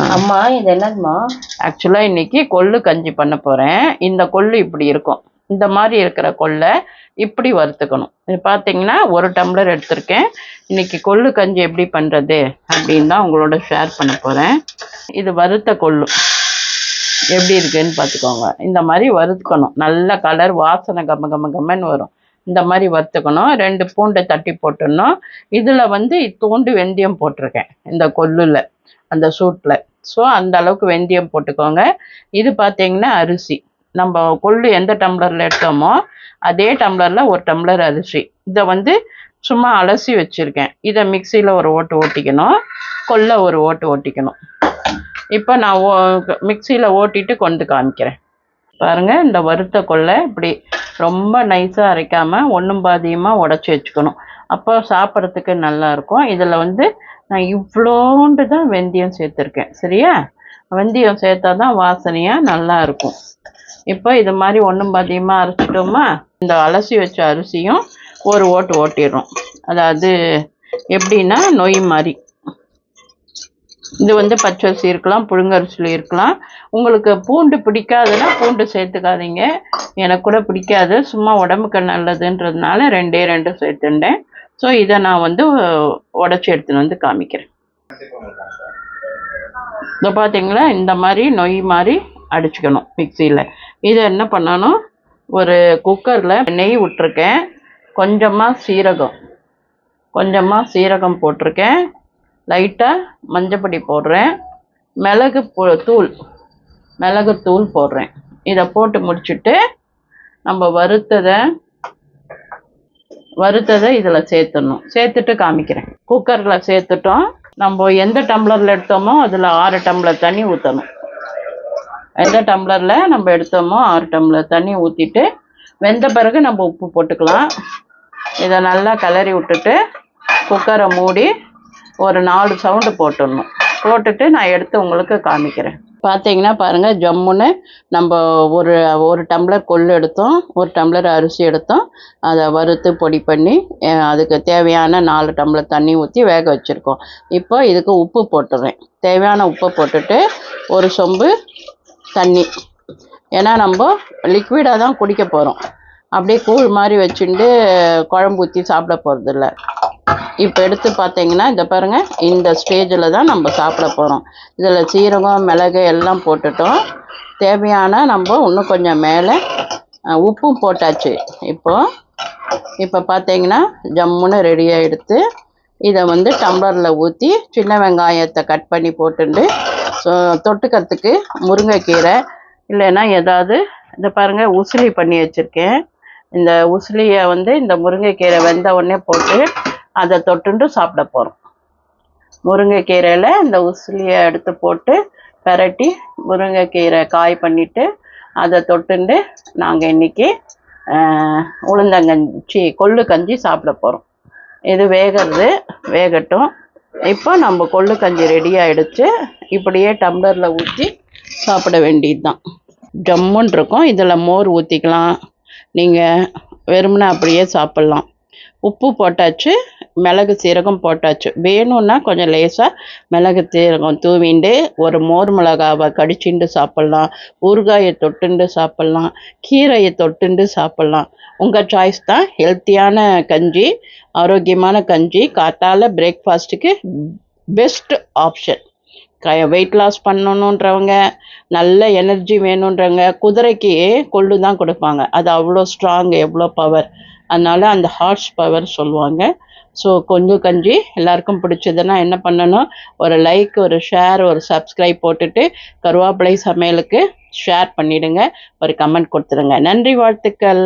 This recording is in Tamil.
அம்மா இது என்னதுமா ஆக்சுவலாக இன்னைக்கு கொள்ளு கஞ்சி பண்ண போகிறேன் இந்த கொள்ளு இப்படி இருக்கும். இந்த மாதிரி இருக்கிற கொள்ளை இப்படி வறுத்துக்கணும். இது பார்த்தீங்கன்னா ஒரு டம்ளர் எடுத்திருக்கேன். இன்னைக்கு கொள்ளு கஞ்சி எப்படி பண்ணுறது அப்படின்னு தான் உங்களோட ஷேர் பண்ண போகிறேன் இது வறுத்த கொள்ளு. எப்படி இருக்குன்னு பார்த்துக்கோங்க இந்த மாதிரி வறுத்துக்கணும். நல்ல கலர் வாசனை கம்ம கம்ம கம்மன்னு வரும். இந்த மாதிரி வறுத்துக்கணும். ரெண்டு பூண்டை தட்டி போட்டுடணும். இதில் வந்து தூண்டு வெந்தயம் போட்டிருக்கேன் இந்த கொல்லுல அந்த சூட்டில் ஸோ அந்த அளவுக்கு வெந்தயம் போட்டுக்கோங்க. இது பார்த்தீங்கன்னா அரிசி. நம்ம கொள்ளு எந்த டம்ளரில் எடுத்தோமோ அதே டம்ளரில் ஒரு டம்ளர் அரிசி. இதை வந்து சும்மா அலசி வச்சுருக்கேன். இதை மிக்சியில் ஒரு ஓட்டு ஓட்டிக்கணும். கொல்லை ஒரு ஓட்டு ஓட்டிக்கணும். இப்போ நான் ஓ மிக்சியில் ஓட்டிட்டு கொண்டு காமிக்கிறேன். பாருங்கள் இந்த வறுத்த கொள்ளை இப்படி ரொம்ப நைஸாக அரைக்காமல் ஒன்றும் பாதியமாக உடச்சி வச்சுக்கணும். அப்போ சாப்பிட்றதுக்கு நல்லாயிருக்கும் இதில் வந்து நான் இவ்வளோண்டு தான் வெந்தயம் சேர்த்துருக்கேன். சரியா? வெந்தயம் சேர்த்தா தான் வாசனையாக நல்லா இருக்கும். இப்போ இது மாதிரி ஒன்றும் பாதியமாக அரைச்சிட்டோமா? இந்த அலசி வச்ச அரிசியும் ஒரு ஓட்டு ஓட்டிடுறோம். அதாவது எப்படின்னா நொய் மாதிரி. இது வந்து பச்சரிசி இருக்கலாம் புழுங்கரிசியில் இருக்கலாம். உங்களுக்கு பூண்டு பிடிக்காதுன்னா பூண்டு சேர்த்துக்காதீங்க. எனக்கு கூட பிடிக்காது. சும்மா உடம்புக்கு நல்லதுன்றதுனால ரெண்டே ரெண்டு சேர்த்துட்டேன். ஸோ இதை நான் வந்து உடச்சி எடுத்துன்னு வந்து காமிக்கிறேன். இதை பார்த்தீங்களா? இந்த மாதிரி நொய் மாதிரி அடிச்சுக்கணும் மிக்சியில். இதை என்ன பண்ணணும்? ஒரு குக்கரில் நெய் விட்டுருக்கேன். கொஞ்சமாக சீரகம். கொஞ்சமாக சீரகம் போட்டிருக்கேன். லைட்டாக மஞ்சப்பொடி போடுறேன். மிளகு தூள். மிளகு தூள் போடுறேன். இதை போட்டு முடிச்சுட்டு நம்ம வறுத்ததை வறுத்ததை இதில் சேர்த்துடணும். சேர்த்துட்டு காமிக்கிறேன். குக்கரில் சேர்த்துட்டோம். நம்ம எந்த டம்ளரில் எடுத்தோமோ அதில் ஆறு டம்ளர் தண்ணி ஊற்றணும் எந்த டம்ளரில் நம்ம எடுத்தோமோ ஆறு டம்ளர் தண்ணி ஊற்றிட்டு வெந்த பிறகு நம்ம உப்பு போட்டுக்கலாம். இதை நல்லா கிளறி விட்டுட்டு குக்கரை மூடி ஒரு நாலு சவுண்டு போட்டுடணும். போட்டுட்டு நான் எடுத்து உங்களுக்கு காமிக்கிறேன். பார்த்தீங்கன்னா பாருங்கள் ஜம்முன்னு நம்ம ஒரு ஒரு டம்ளர் கொள்ளு எடுத்தோம் ஒரு டம்ளர் அரிசி எடுத்தோம். அதை வறுத்து பொடி பண்ணி அதுக்கு தேவையான நாலு டம்ளர் தண்ணி ஊற்றி வேக வச்சுருக்கோம். இப்போ இதுக்கு உப்பு போட்டுறேன். தேவையான உப்பை போட்டுட்டு ஒரு சொம்பு தண்ணி. ஏன்னா நம்ம லிக்விடாக தான் குடிக்க போகிறோம் அப்படியே கூழ் மாதிரி வச்சுட்டு குழம்பு ஊற்றி சாப்பிட போகிறதில்ல இப்போ எடுத்து பார்த்தீங்கன்னா இந்த பாருங்க இந்த ஸ்டேஜில் தான் நம்ம சாப்பிட போகிறோம் இதில் சீரகம் மிளகு எல்லாம் போட்டுட்டோம். தேவையான நம்ம இன்னும் கொஞ்சம் மேலே உப்பும் போட்டாச்சு. இப்போது இப்போ பார்த்தீங்கன்னா ஜம்முன்னு ரெடியாக எடுத்து இதை வந்து டம்ளரில் ஊற்றி சின்ன வெங்காயத்தை கட் பண்ணி போட்டுண்டு ஸோ தொட்டுக்கிறதுக்கு முருங்கைக்கீரை இல்லைன்னா ஏதாவது இந்த பாருங்கள் உசிலி பண்ணி வச்சுருக்கேன். இந்த உசிலியை வந்து இந்த முருங்கைக்கீரை வெந்த உடனே போட்டு அதை தொட்டுண்டு சாப்பிட போகிறோம் முருங்கைக்கீரையில் இந்த உசிலியை எடுத்து போட்டு பெரட்டி முருங்கைக்கீரை காய் பண்ணிவிட்டு அதை தொட்டுண்டு நாங்கள் இன்னைக்கு உளுந்தங்கஞ்சி கொள்ளு கஞ்சி சாப்பிட போகிறோம் இது வேகிறது வேகட்டும். இப்போ நம்ம கொள்ளு கஞ்சி ரெடி இப்படியே டம்ளரில் ஊற்றி சாப்பிட வேண்டியது தான் ஜம்முன் இருக்கும். இதில் மோர் ஊற்றிக்கலாம் நீங்கள் வெறுமனே அப்படியே சாப்பிட்லாம். உப்பு போட்டாச்சு. மிளகு சீரகம் போட்டாச்சு. வேணும்னா கொஞ்சம் லேசாக மிளகு சீரகம் தூவிண்டு ஒரு மோர் மிளகாவை கடிச்சுண்டு சாப்பிட்லாம். ஊறுகாயை தொட்டுண்டு சாப்பிட்லாம். கீரையை தொட்டுண்டு சாப்பிட்லாம். உங்கள் சாய்ஸ் தான். ஹெல்த்தியான கஞ்சி ஆரோக்கியமான கஞ்சி காத்தால பிரேக்ஃபாஸ்ட்டுக்கு பெஸ்ட் ஆப்ஷன் வெயிட் லாஸ் பண்ணணுன்றவங்க நல்ல எனர்ஜி வேணுன்றவங்க குதிரைக்கு கொள்ளு தான் கொடுப்பாங்க. அது அவ்வளோ ஸ்ட்ராங் எவ்வளோ பவர் அதனால் அந்த ஹார்ஸ் பவர் சொல்லுவாங்க. ஸோ கொஞ்சம் கஞ்சி எல்லாருக்கும் பிடிச்சதுன்னா என்ன பண்ணணும்? ஒரு லைக் ஒரு ஷேர் ஒரு சப்ஸ்கிரைப் போட்டுட்டு கருவேப்பிலை சமையலுக்கு ஷேர் பண்ணிவிடுங்க ஒரு கமெண்ட் கொடுத்துருங்க. நன்றி வாழ்த்துக்கள்.